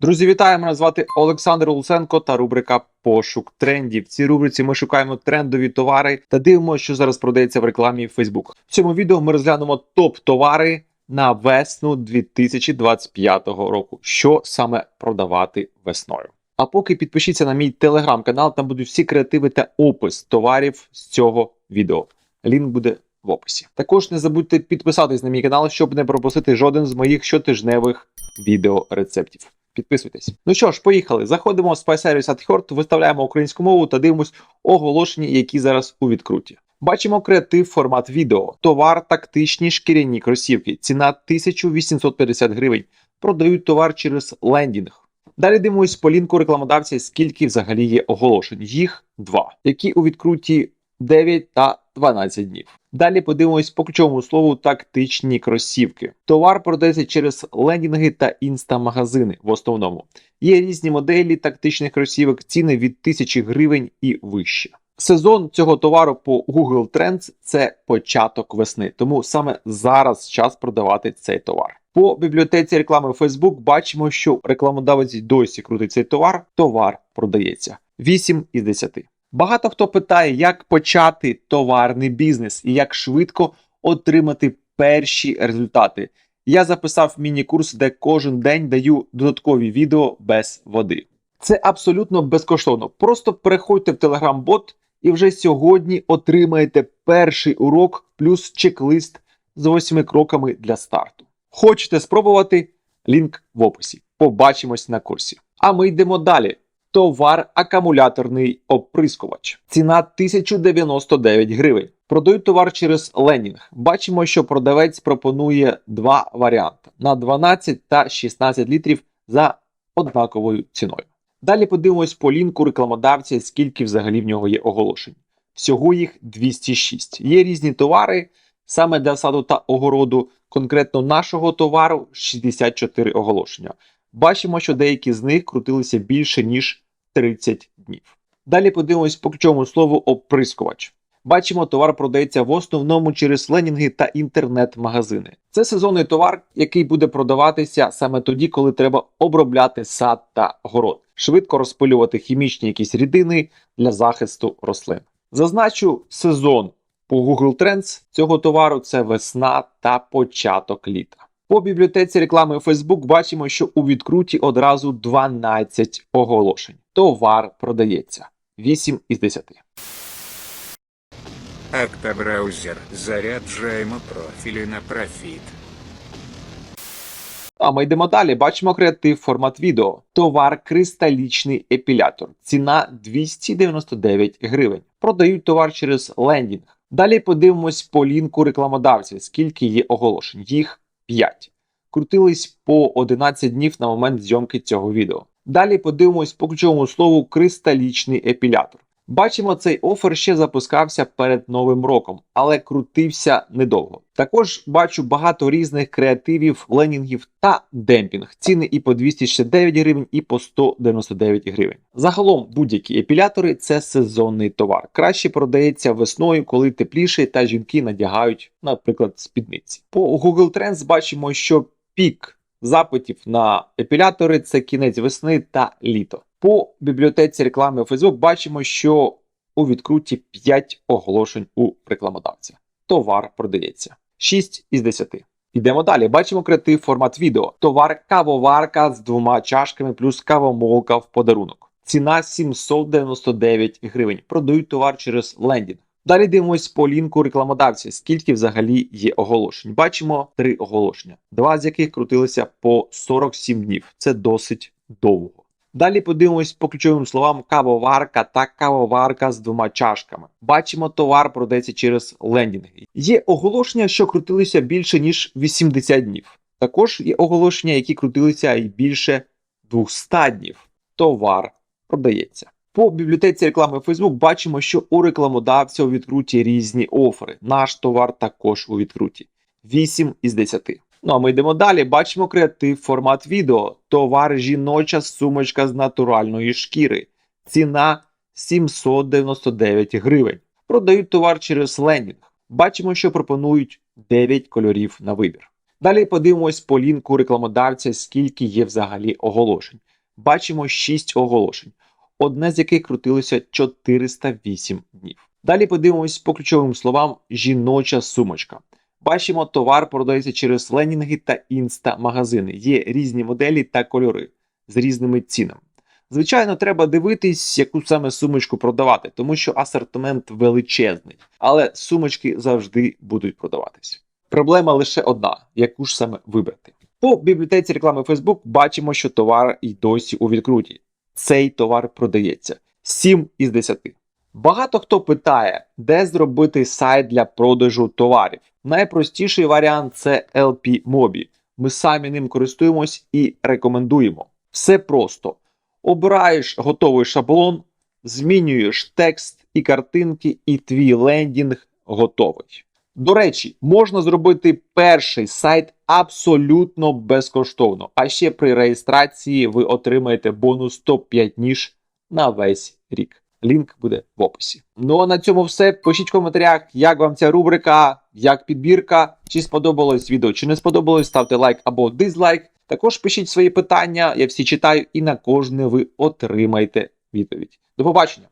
Друзі, вітаю! Мене звати Олександр Луценко та рубрика Пошук трендів. В цій рубриці ми шукаємо трендові товари та дивимося, що зараз продається в рекламі Facebook. В цьому відео ми розглянемо топ-товари на весну 2025 року. Що саме продавати весною? А поки підпишіться на мій телеграм-канал, там будуть всі креативи та опис товарів з цього відео. Лінк буде в описі. Також не забудьте підписатись на мій канал, щоб не пропустити жоден з моїх щотижневих відео рецептів. Підписуйтесь. Ну що ж, поїхали. Заходимо в Spy Service at Heart, виставляємо українську мову та дивимось оголошення, які зараз у відкруті. Бачимо креатив формат відео. Товар тактичні шкіряні кросівки. Ціна 1850 гривень. Продають товар через лендінг. Далі дивимось по лінку рекламодавця, скільки взагалі є оголошень. Їх два, які у відкруті 9 та 12 днів. Далі подивимось по ключовому слову тактичні кросівки. Товар продається через лендінги та інстамагазини в основному. Є різні моделі тактичних кросівок, ціни від 1000 гривень і вище. Сезон цього товару по Google Trends – це початок весни, тому саме зараз час продавати цей товар. По бібліотеці реклами Facebook бачимо, що рекламодавець досі крутить цей товар, товар продається. 8 із 10. Багато хто питає, як почати товарний бізнес і як швидко отримати перші результати. Я записав міні-курс, де кожен день даю додаткові відео без води. Це абсолютно безкоштовно. Просто переходьте в Telegram-бот і вже сьогодні отримаєте перший урок плюс чек-лист з восьми кроками для старту. Хочете спробувати? Лінк в описі. Побачимось на курсі. А ми йдемо далі. Товар акумуляторний оприскувач. Ціна 1099 гривень. Продають товар через лендінг. Бачимо, що продавець пропонує два варіанти на 12 та 16 літрів за однаковою ціною. Далі подивимось по лінку рекламодавця, скільки взагалі в нього є оголошень. Всього їх 206. Є різні товари саме для саду та огороду. Конкретно нашого товару 64 оголошення. Бачимо, що деякі з них крутилися більше ніж 30 днів. Далі подивимось по ключовому слову оприскувач. Бачимо, товар продається в основному через ленінги та інтернет-магазини. Це сезонний товар, який буде продаватися саме тоді, коли треба обробляти сад та город, швидко розпилювати хімічні якісь рідини для захисту рослин. Зазначу сезон по Google Trends цього товару це весна та початок літа. По бібліотеці реклами Facebook бачимо, що у відкруті одразу 12 оголошень. Товар продається 8 із 10. Автобраузер. Заряджаємо профілі на профіт. А ми йдемо далі. Бачимо креатив формат відео. Товар кристалічний епілятор. Ціна 299 гривень. Продають товар через лендінг. Далі подивимось по лінку рекламодавця, скільки є оголошень. Їх 5. Крутились по 11 днів на момент зйомки цього відео. Далі подивимось по ключовому слову кристалічний епілятор. Бачимо, цей офер ще запускався перед новим роком, але крутився недовго. Також бачу багато різних креативів, ленінгів та демпінг. Ціни і по 269 гривень, і по 199 гривень. Загалом будь-які епілятори це сезонний товар. Краще продається весною, коли тепліше та жінки надягають, наприклад, спідниці. По Google Trends бачимо, що пік запитів на епілятори це кінець весни та літо. По бібліотеці реклами Facebook бачимо, що у відкруті 5 оголошень у рекламодавця. Товар продається 6 із 10. Йдемо далі. Бачимо креатив формат відео. Товар кавоварка з двома чашками плюс кавомолка в подарунок. Ціна 799 гривень. Продають товар через лендінг. Далі дивимось по лінку рекламодавця, скільки взагалі є оголошень. Бачимо три оголошення, два з яких крутилися по 47 днів. Це досить довго. Далі подивимось по ключовим словам кавоварка та кавоварка з двома чашками. Бачимо, товар продається через лендінги. Є оголошення, що крутилися більше ніж 80 днів. Також є оголошення, які крутилися і більше 200 днів. Товар продається. По бібліотеці реклами Facebook бачимо, що у рекламодавця у відкруті різні офери. Наш товар також у відкруті. 8 із 10. Ну а ми йдемо далі. Бачимо креатив формат відео. Товар жіноча сумочка з натуральної шкіри. Ціна 799 гривень. Продають товар через лендінг. Бачимо, що пропонують 9 кольорів на вибір. Далі подивимось по лінку рекламодавця, скільки є взагалі оголошень. Бачимо 6 оголошень, одне з яких крутилося 408 днів. Далі подивимось по ключовим словам жіноча сумочка. Бачимо, товар продається через ленінги та інста-магазини. Є різні моделі та кольори з різними цінами. Звичайно, треба дивитись, яку саме сумочку продавати, тому що асортимент величезний, але сумочки завжди будуть продаватись. Проблема лише одна: яку ж саме вибрати. По бібліотеці реклами Facebook бачимо, що товар і досі у відкруті. Цей товар продається 7 із 10. Багато хто питає, де зробити сайт для продажу товарів. Найпростіший варіант це LP Mobi. Ми самі ним користуємось і рекомендуємо. Все просто. Обираєш готовий шаблон, змінюєш текст і картинки, і твій лендінг готовий. До речі, можна зробити перший сайт абсолютно безкоштовно. А ще при реєстрації ви отримаєте бонус топ-5 ніж на весь рік. Лінк буде в описі. Ну а на цьому все. Пишіть в коментарях, як вам ця рубрика, як підбірка, чи сподобалось відео, чи не сподобалось, ставте лайк або дизлайк. Також пишіть свої питання, я всі читаю, і на кожне ви отримаєте відповідь. До побачення!